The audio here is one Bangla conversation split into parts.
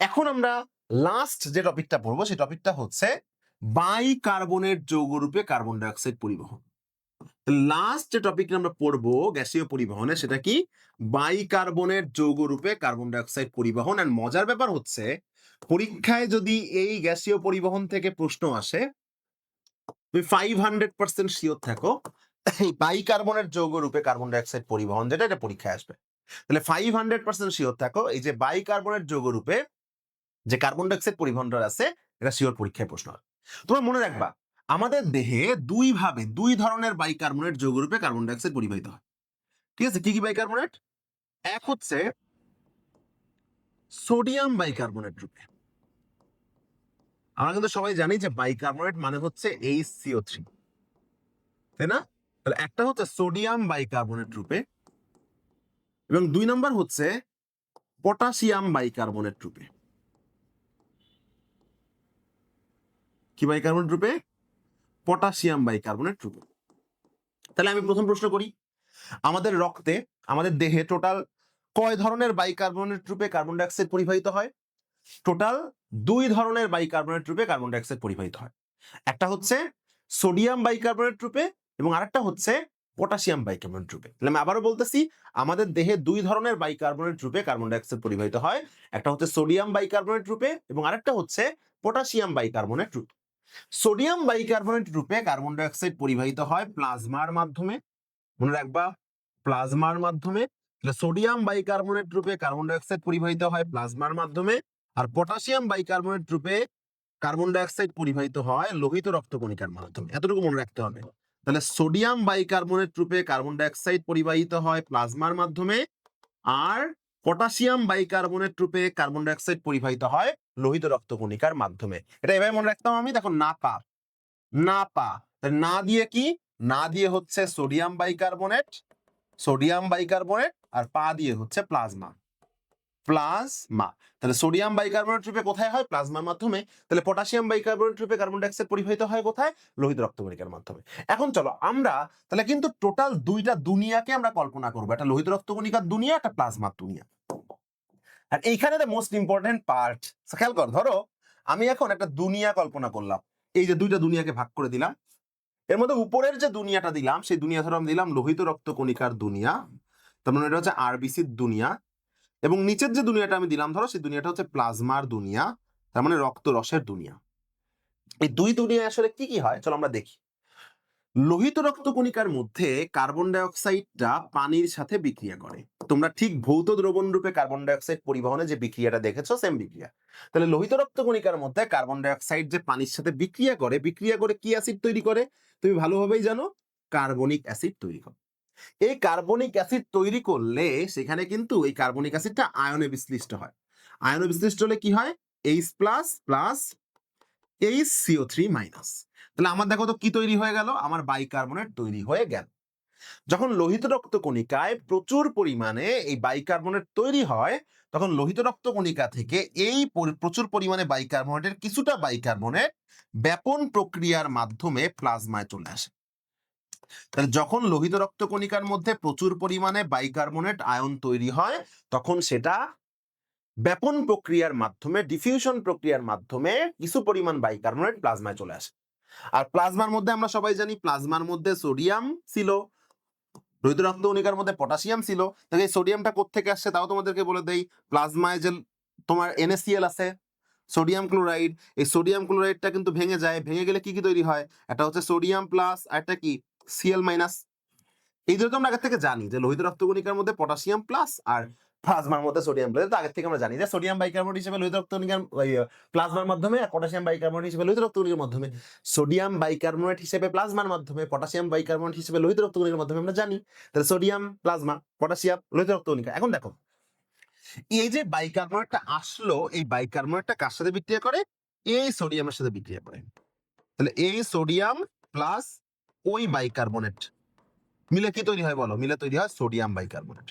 এখন আমরা লাস্ট যে টপিকটা পড়ব, সেই টপিকটা হচ্ছে বাই কার্বনের যৌগরূপে কার্বন ডাইঅক্সাইড পরিবহন। লাস্ট যে টপিক আমরা পড়ব গ্যাসীয় পরিবহনে, সেটা কি? বাই কার্বনের যৌগরূপে কার্বন ডাইঅক্সাইড পরিবহন। আর মজার ব্যাপার হচ্ছে, পরীক্ষায় যদি এই গ্যাসীয় পরিবহন থেকে প্রশ্ন আসে, তুমি ফাইভ হান্ড্রেড পার্সেন্ট শিওর থাকো, এই বাই কার্বনের যৌগরূপে কার্বন ডাইঅক্সাইড পরিবহন যেটা, এটা পরীক্ষায় আসবে। তাহলে ফাইভ হান্ড্রেড পার্সেন্ট শিওর থাকো, এই যে বাই কার্বনের যৌগরূপে যে কার্বন ডাইঅক্সাইড পরিবহনটা আছে এটা শিওর পরীক্ষায় প্রশ্ন হয়। তোমরা মনে রাখবা আমাদের দেহে দুই ভাবে দুই ধরনের বাইকার্বনেট যৌগরূপে কার্বন ডাইঅক্সাইড পরিবাহিত হয়। ঠিক আছে? কি কি বাইকার্বনেট এক হচ্ছে সোডিয়াম বাইকার্বনেট রূপে। আমরা কিন্তু সবাই জানি যে বাইকার্বনেট মানে হচ্ছে এইচ সিও থ্রি তাই না? তাহলে একটা হচ্ছে সোডিয়াম বাইকার্বনেট রূপে এবং দুই নম্বর হচ্ছে পটাশিয়াম বাইকার্বনেট রূপে। কি বাইকার্বনেট রূপে পটাশিয়াম বাইকার্বনেট রূপে তাহলে আমি প্রথম প্রশ্ন করি, আমাদের রক্তে, আমাদের দেহে টোটাল কয় ধরনের বাইকার্বনেট রূপে কার্বন ডাইঅক্সাইড পরিবাহিত হয়? টোটাল দুই ধরনের বাইকার্বনেট রূপে কার্বন ডাইঅক্সাইড পরিবাহিত হয়। একটা হচ্ছে সোডিয়াম বাইকার্বনেট রূপে এবং আরেকটা হচ্ছে পটাশিয়াম বাইকার্বনেট রূপে তাহলে আমি আবারও বলতেছি, আমাদের দেহে দুই ধরনের বাইকার্বনেট রূপে কার্বন ডাইঅক্সাইড পরিবাহিত হয়। একটা হচ্ছে সোডিয়াম বাইকার্বনেট রূপে এবং আরেকটা হচ্ছে পটাশিয়াম বাইকার্বনেট রূপে সোডিয়াম বাইকার্বনেট রূপে কার্বন ডাইঅক্সাইড পরিবাহিত হয় প্লাজমার মাধ্যমে। মনে রাখবা, প্লাজমার মাধ্যমে। সোডিয়াম বাইকার্বনেট রূপে কার্বন ডাইঅক্সাইড পরিবাহিত হয় প্লাজমার মাধ্যমে আর পটাশিয়াম বাইকার্বনেট রূপে কার্বন ডাইঅক্সাইড পরিবাহিত হয় লোহিত রক্তকণিকার মাধ্যমে। এতটুকু মনে রাখতে হবে। তাহলে সোডিয়াম বাইকার্বনেট রূপে কার্বন ডাইঅক্সাইড পরিবাহিত হয় প্লাজমার মাধ্যমে আর পটাশিয়াম বাইকার্বনেট রূপে কার্বন ডাইঅক্সাইড পরিবাহিত হয় লোহিত রক্তকণিকার মাধ্যমে। এটা এভাবে মনে রাখতাম আমি। দেখো না পা না পা না দিয়ে কি? না দিয়ে হচ্ছে সোডিয়াম বাইকার্বনেট সোডিয়াম বাইকার্বনেট আর পা দিয়ে হচ্ছে প্লাজমা। প্লাজমা তাহলে সোডিয়াম বাইকার্বনেট রূপে কোথায় হয়? প্লাজমার মাধ্যমে। তাহলে পটাশিয়াম বাইকার্বনেট রূপে কার্বন ডাইঅক্সাইড পরিবাহিত হয় কোথায়? লোহিত রক্তকণিকার মাধ্যমে। এখন চলো, আমরা তাহলে কিন্তু টোটাল দুইটা দুনিয়াকে আমরা কল্পনা করব। একটা লোহিত রক্তকণিকার দুনিয়া, একটা প্লাজমার দুনিয়া। আর এইখানে দ্য মোস্ট ইম্পর্টেন্ট পার্ট খেয়াল কর, ধরো আমি এখন একটা দুনিয়া কল্পনা করলাম। এই যে দুইটা দুনিয়াকে ভাগ করে দিলাম। এর মধ্যে উপরের যে দুনিয়াটা দিলাম, সেই দুনিয়া ধরো আমি দিলাম লোহিত রক্তকণিকার দুনিয়া। তার মানে এটা হচ্ছে আরবিসির দুনিয়া। এবং নিচের যে দুনিয়াটা আমি দিলাম, ধরো সেই দুনিয়াটা হচ্ছে প্লাজমার দুনিয়া, তার মানে রক্ত রসের দুনিয়া। এই দুই দুনিয়ায় আসলে কি কি হয়? চলো আমরা দেখি। লোহিত রক্তকণিকার মধ্যে কার্বন ডাইঅক্সাইডটা পানির সাথে বিক্রিয়া করে। তোমরা ঠিক ভৌত দ্রবণ রূপে কার্বন ডাইঅক্সাইড পরিবহনে যে বিক্রিয়াটা দেখেছ সেম বিক্রিয়া। তাহলে লোহিত রক্তকণিকার মধ্যে কার্বন ডাইঅক্সাইড যে পানির সাথে বিক্রিয়া করে বিক্রিয়া করে কি অ্যাসিড তৈরি করে? তুমি ভালোভাবেই জানো, কার্বনিক অ্যাসিড তৈরি করে। এই কার্বনিক অ্যাসিড তৈরি করলে সেখানে কিন্তু এই কার্বনিক অ্যাসিডটা আয়নে বিশ্লিষ্ট হয়। আয়নে বিশ্লিষ্ট হলে কি হয়? H plus plus H CO three minus তাহলে আমার দেখো তো কি তৈরি হয়ে গেল? আমার বাইকার্বনেট তৈরি হয়ে গেল। যখন লোহিত রক্ত কণিকায় প্রচুর পরিমাণে এই বাইকার্বনেট তৈরি হয়, তখন লোহিত রক্ত কণিকা থেকে এই প্রচুর পরিমাণে বাইকার্বনেটের কিছুটা বাইকার্বনেট ব্যাপন প্রক্রিয়ার মাধ্যমে প্লাজমায় চলে আসে। তাহলে যখন লোহিত রক্ত কণিকার মধ্যে প্রচুর পরিমাণে বাইকার্বনেট আয়ন তৈরি হয়, তখন সেটা ব্যাপন প্রক্রিয়ার মাধ্যমে ডিফিউশন প্রক্রিয়ার মাধ্যমে কিছু পরিমাণ বাইকার্বনেট প্লাজমায় চলে আসে। আর প্লাজমার মধ্যে আমরা সবাই জানি প্লাজমার মধ্যে সোডিয়াম ছিল, লোহিত রক্ত কণিকার মধ্যে পটাশিয়াম ছিল তাহলে এই সোডিয়ামটা কোত্থেকে আসছে তাও তোমাদেরকে বলে দেই প্লাজমায় যে তোমার এনএসিএল আছে সোডিয়াম ক্লোরাইড এই সোডিয়াম ক্লোরাইডটা কিন্তু ভেঙে যায়, ভেঙে গেলে কি কি তৈরি হয়? এটা হচ্ছে সোডিয়াম প্লাস আর একটা কি? সিএল মাইনাস এই দুটো আমরা আগে থেকে জানি যে লোহিত রক্তকণিকার মধ্যে পটাশিয়াম প্লাস আর প্লাজমার মধ্যে সোডিয়াম প্লাস আগে থেকে আমরা জানি যে সোডিয়াম বাইকার্বনেট হিসেবে লোহিত রক্তকণিকার প্লাজমার মাধ্যমে আর পটাশিয়াম বাইকার্বনেট হিসেবে লোহিত রক্তকণিকার মাধ্যমে। সোডিয়াম বাইকার্বনেট হিসেবে প্লাজমার মাধ্যমে পটাশিয়াম বাইকার্বনেট হিসেবে লোহিত রক্তকণিকার মাধ্যমে আমরা জানি। তাহলে সোডিয়াম প্লাজমা পটাশিয়াম লোহিত রক্তকণিকা। এখন দেখো, এই যে বাইকার্বনেটটা আসলো, এই বাইকার্বনেটটা কার সাথে বিক্রিয়া করে? এই সোডিয়ামের সাথে বিক্রিয়া করে। তাহলে এই সোডিয়াম প্লাস ওই বাইকার্বনেট মিলে কি তৈরি হয় বলো? মিলে তৈরি হয় সোডিয়াম বাইকার্বনেট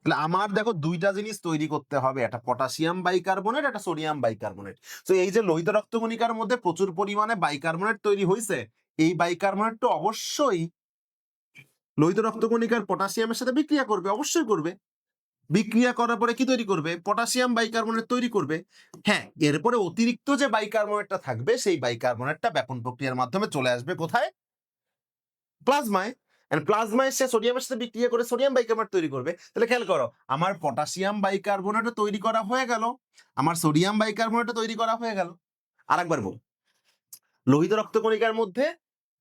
তাহলে আমার দেখো দুইটা জিনিস তৈরি করতে হবে। একটা পটাশিয়াম বাইকার্বনেট একটা সোডিয়াম বাইকার্বনেট তো এই যে লোহিত রক্তকণিকার মধ্যে প্রচুর পরিমাণে বাইকার্বনেট তৈরি হয়েছে এই বাইকার্বনেট তো অবশ্যই লোহিত রক্তকণিকার পটাশিয়ামের সাথে বিক্রিয়া করবে, অবশ্যই করবে। বিক্রিয়া করার পরে কি তৈরি করবে? পটাশিয়াম বাইকার্বনেট তৈরি করবে। হ্যাঁ এরপরে অতিরিক্ত যে বাইকার্বনেটটা থাকবে, সেই বাইকার্বনেটটা ব্যাপন প্রক্রিয়ার মাধ্যমে চলে আসবে কোথায়? প্লাজমায় প্লাজমায় সে সোডিয়ামের সাথে বিক্রিয়া করে সোডিয়াম বাইকার্বনেট তৈরি করবে। তাহলে খেয়াল করো, আমার পটাশিয়াম বাইকার্বনেটও তৈরি করা হয়ে গেল, আমার সোডিয়াম বাইকার্বনেটও তৈরি করা হয়ে গেল। আরেকবার বল, লোহিত রক্তকণিকার মধ্যে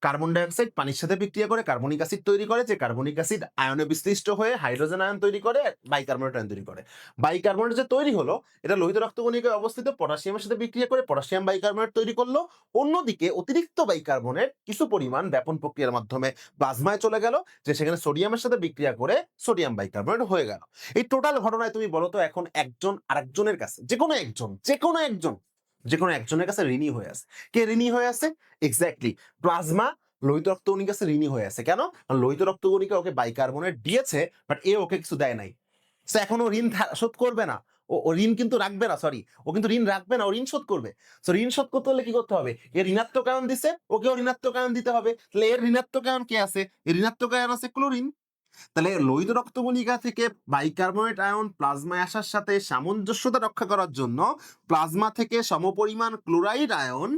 কার্বন ডাইঅক্সাইড পানির সাথে বিক্রিয়া করে কার্বনিক অ্যাসিড তৈরি করে, যে কার্বনিক অ্যাসিড আয়নে বিশ্লিষ্ট হয়ে হাইড্রোজেন আয়ন তৈরি করে, বাইকার্বনেট আয়ন তৈরি করে। বাইকার্বনেট যে তৈরি হলো, এটা লোহিত রক্তকণিকায় অবস্থিত, পটাশিয়ামের সাথে বিক্রিয়া করে পটাশিয়াম বাইকার্বনেট তৈরি করল। অন্যদিকে অতিরিক্ত বাইকার্বনেট কিছু পরিমাণ ব্যাপন প্রক্রিয়ার মাধ্যমে প্লাজমায় চলে গেল, যে সেখানে সোডিয়ামের সাথে বিক্রিয়া করে সোডিয়াম বাইকার্বনেট হয়ে গেল। এই টোটাল ঘটনায় তুমি বলো তো, এখন একজন আরেকজনের কাছে যে কোনো একজন যে কোনো একজন যে কোনো একজনের কাছে ঋণী হয়ে আছে। কে ঋণী হয়ে আছে? এক্স্যাক্টলি প্লাজমা লোহিত রক্তকণিকা কাছে ঋণী হয়ে আছে। কেন? লোহিত রক্তকণিকা ওকে বাইকার্বনেট দিয়েছে বাট এ ওকে কিছু দেয় নাই। সে এখনও ঋণ শোধ করবে না। ও ঋণ কিন্তু রাখবে না সরি ও কিন্তু ঋণ রাখবে না, ও ঋণ শোধ করবে। তো ঋণ শোধ করতে হলে কি করতে হবে? এর ঋণাত্মক আয়ন দিছে, ওকেও ঋণাত্মক আয়ন দিতে হবে। তাহলে এর ঋণাত্মক আয়ন কে আছে? এর ঋণাত্মক আয়ন আছে ক্লোরিন। তাহলে লোহিত রক্তকণিকা থেকে বাইকার্বনেট আয়ন প্লাজমায় আসার সাথে সামঞ্জস্যতা রক্ষা করার জন্য প্লাজমা থেকে সমপরিমাণ ক্লোরাইড আয়ন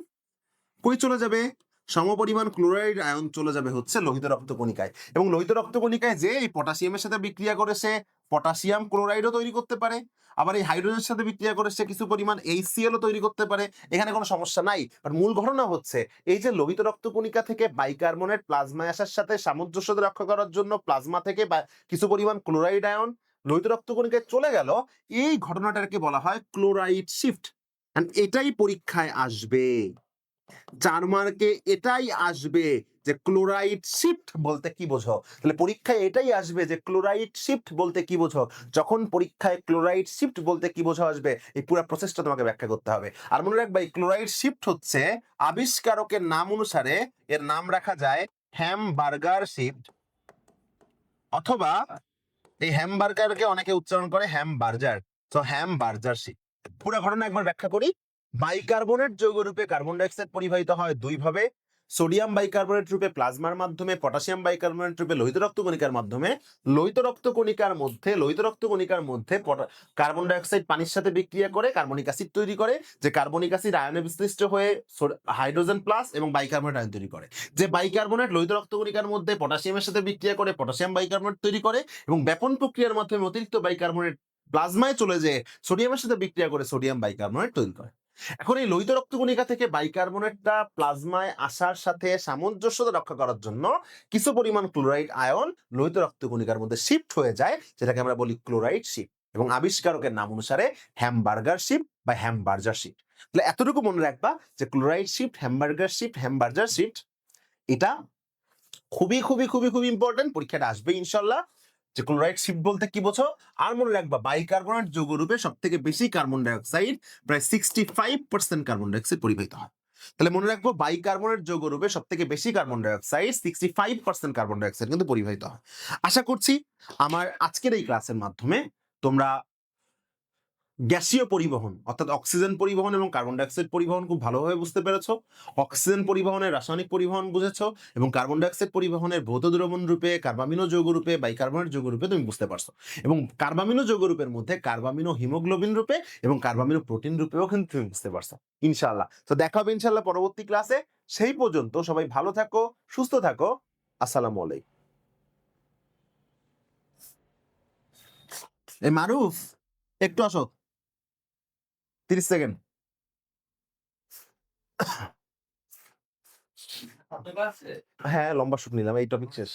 কই চলে যাবে? সমপরিমাণ ক্লোরাইড আয়ন চলে যাবে হচ্ছে লোহিত রক্তকণিকায় এবং লোহিত রক্তকণিকায় যে এই পটাশিয়ামের সাথে বিক্রিয়া করে সে পটাশিয়াম ক্লোরাইডও তৈরি করতে পারে, আবার এই হাইড্রোজেনের সাথে বিক্রিয়া করে সে কিছু পরিমাণ এইচসিএলও তৈরি করতে পারে, এখানে কোনো সমস্যা নাই। আর মূল ঘটনা হচ্ছে, এই যে লোহিত রক্তকণিকা থেকে বাইকার্বনেট প্লাজমায় আসার সাথে সামঞ্জস্যতা রক্ষা করার জন্য প্লাজমা থেকে কিছু পরিমাণ ক্লোরাইড আয়ন লোহিত রক্তকণিকায় চলে গেল, এই ঘটনাটাকে বলা হয় ক্লোরাইড শিফট এটাই পরীক্ষায় আসবে। চার মার্কে এটাই আসবে যে ক্লোরাইড শিফট বলতে কি বোঝো? তাহলে পরীক্ষায় এটাই আসবে যে ক্লোরাইড শিফট বলতে কি বোঝো? যখন পরীক্ষায় ক্লোরাইড শিফট বলতে কি বোঝো আসবে? এই পুরো প্রসেসটা তোমাকে ব্যাখ্যা করতে হবে। আর মনে রাখবা, এই ক্লোরাইড শিফট হচ্ছে আবিষ্কারকের নাম অনুসারে এর নাম রাখা যায় হ্যামবার্গার শিফট অথবা এই হ্যামবার্গারকে অনেকে উচ্চারণ করে হ্যামবার্জার তো হ্যামবার্জার শিফট পুরো ঘটনা একবার ব্যাখ্যা করি। বাইকার্বনেট যৌগরূপে কার্বন ডাইঅক্সাইড পরিবাহিত হয় দুই ভাবে। সোডিয়াম বাইকার্বনেট রূপে প্লাজমার মাধ্যমে পটাশিয়াম বাইকার্বনেট রূপে লোহিত রক্তকণিকার মাধ্যমে। লোহিত রক্তকণিকার মধ্যে, লোহিত রক্তকণিকার মধ্যে কার্বন ডাইঅক্সাইড পানির সাথে বিক্রিয়া করে কার্বনিক অ্যাসিড তৈরি করে, যে কার্বনিক অ্যাসিড আয়নে বিশ্লিষ্ট হয়ে হাইড্রোজেন প্লাস এবং বাইকার্বনেট আয়ন তৈরি করে। যে বাইকার্বনেট লোহিত রক্তকণিকার মধ্যে পটাশিয়ামের সাথে বিক্রিয়া করে পটাশিয়াম বাইকার্বনেট তৈরি করে এবং ব্যাপন প্রক্রিয়ার মাধ্যমে অতিরিক্ত বাইকার্বনেট প্লাজমায় চলে যেয়ে সোডিয়ামের সাথে বিক্রিয়া করে সোডিয়াম বাইকার্বনেট তৈরি করে। এখন এই লোহিত রক্তকণিকা থেকে বাইকার্বনেটটা প্লাজমায় আসার সাথে সামঞ্জস্যতা রক্ষা করার জন্য কিছু পরিমাণ ক্লোরাইড আয়ন লোহিত রক্তকণিকার মধ্যে শিফট হয়ে যায়, যেটাকে আমরা বলি ক্লোরাইড শিফট এবং আবিষ্কারকের নাম অনুসারে হ্যামবার্গার শিফট বা হ্যামবার্জার শিফট। তাহলে এতটুকু মনে রাখবা যে chloride shift, hamburger shift, hamburger shift, এটা খুবই খুবই খুবই খুবই ইম্পর্টেন্ট পরীক্ষাটা আসবে ইনশাল্লাহ। যে ক্লোরাইড শিপ বলতে কি বোঝো? আর মনে রাখবা বাইকার্বনেট যৌগরূপে সব থেকে বেশি কার্বন ডাইঅক্সাইড প্রায় sixty five percent carbon dioxide পরিবাহিত হয়। তাহলে মনে রাখব বাইকার্বনেট যৌগরূপে সব থেকে বেশি carbon dioxide sixty five percent carbon dioxide কিন্তু পরিবাহিত হয়। আশা করছি আমার আজকের এই ক্লাসের মাধ্যমে তোমরা গ্যাসীয় পরিবহন, অর্থাৎ অক্সিজেন পরিবহন এবং কার্বন ডাইঅক্সাইড পরিবহন খুব ভালোভাবে বুঝতে পেরেছ। অক্সিজেন পরিবহনের রাসায়নিক পরিবহন বুঝেছ এবং কার্বন ডাইঅক্সাইড পরিবহনের ভৌত দ্রবণ রূপে, কার্বামিনো যৌগ রূপে, বাইকার্বনেট যৌগ রূপে তুমি বুঝতে পারছ। এবং কার্বামিনো যৌগ রূপের মধ্যে কার্বামিনো হিমোগ্লোবিন রূপে এবং কার্বামিনো প্রোটিন রূপেও কিন্তু তুমি বুঝতে পারছ ইনশাল্লাহ তো দেখা হবে ইনশাল্লাহ পরবর্তী ক্লাসে সেই পর্যন্ত সবাই ভালো থাকো, সুস্থ থাকো। আসসালামু আলাইকুম। এ মারুফ, একটু আসো। তিরিশ সেকেন্ড হ্যাঁ লম্বা শুট নিলাম এই টপিক শেষ